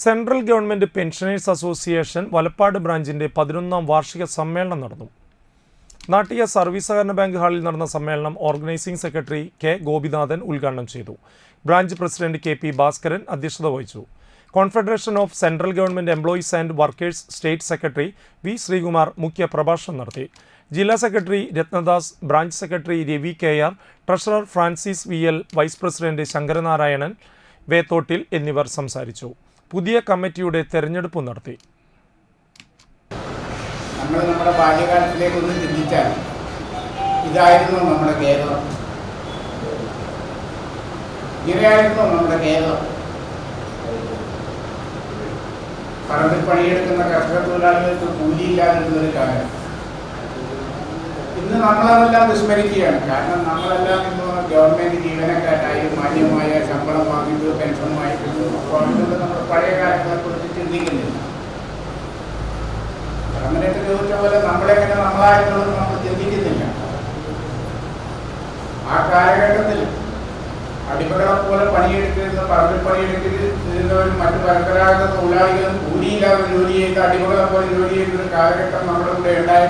Central government pensioners association Valappad ബ്രാഞ്ചിന്റെ പതിനൊന്നാം വാർഷിക സമ്മേളനം നടന്നു. നാട്ടിക സർവീസ് സഹകരണ ബാങ്ക് ഹാളിൽ നടന്ന സമ്മേളനം ഓർഗനൈസിംഗ് സെക്രട്ടറി കെ ഗോപിനാഥൻ ഉദ്ഘാടനം ചെയ്തു. Branch president K P Bhaskaran അധ്യക്ഷത വഹിച്ചു. Confederation of central government employees and workers state secretary V Sreekumar മുഖ്യ പ്രഭാഷണം നടത്തി. ജില്ലാ secretary Ratnadas branch secretary Ravi K R treasurer Francis V L vice president Sankaranarayanan Vethottil എന്നിവർ സംസാരിച്ചു. പുതിയ കമ്മിറ്റിയുടെ തെരഞ്ഞെടുപ്പ് നടത്തി. നമ്മൾ നമ്മുടെ ബാല്യകാലത്തിലേക്ക് ഒന്ന് ചിന്തിച്ചാൽ ഇതായിരുന്നു നമ്മുടെ കേരളം. ഇങ്ങനെയായിരുന്നു നമ്മുടെ കേരളം. പറമ്പിൽ പണിയെടുക്കുന്ന കർഷക തൊഴിലാളികൾക്ക് കൂലിയില്ലാതിരുന്നൊരു കാലം. ഇന്ന് നമ്മളതെല്ലാം വിസ്മരിക്കുകയാണ്. കാരണം നമ്മളെല്ലാം ഇന്ന് ഗവൺമെന്റ് ജീവനക്കാരായി മാന്യമായ ശമ്പളം വാങ്ങിക്കുന്നത് പെൻഷൻ വാങ്ങിക്കുന്നു. അപ്പോൾ അതിനൊക്കെ നമ്മൾ പഴയ കാലങ്ങളെ കുറിച്ച് ചിന്തിക്കുന്നില്ല. അങ്ങനെയൊക്കെ ചോദിച്ച പോലെ നമ്മളെങ്ങനെ നമ്മളായിട്ടുള്ളത് നമ്മൾ ചിന്തിക്കുന്നില്ല. ആ കാലഘട്ടത്തിൽ അടിമകളെ പോലെ പണിയെടുക്കുന്ന പറമ്പിൽ പണിയെടുക്കുന്നവരും മറ്റു പരമ്പരാഗത തൊഴിലാളികളും കൂലിയില്ലാതെ ജോലി ചെയ്ത് അടിമകളെ പോലെ ജോലി ഒരു കാലഘട്ടം നമ്മുടെ കൂടെ ഉണ്ടായിരുന്നു.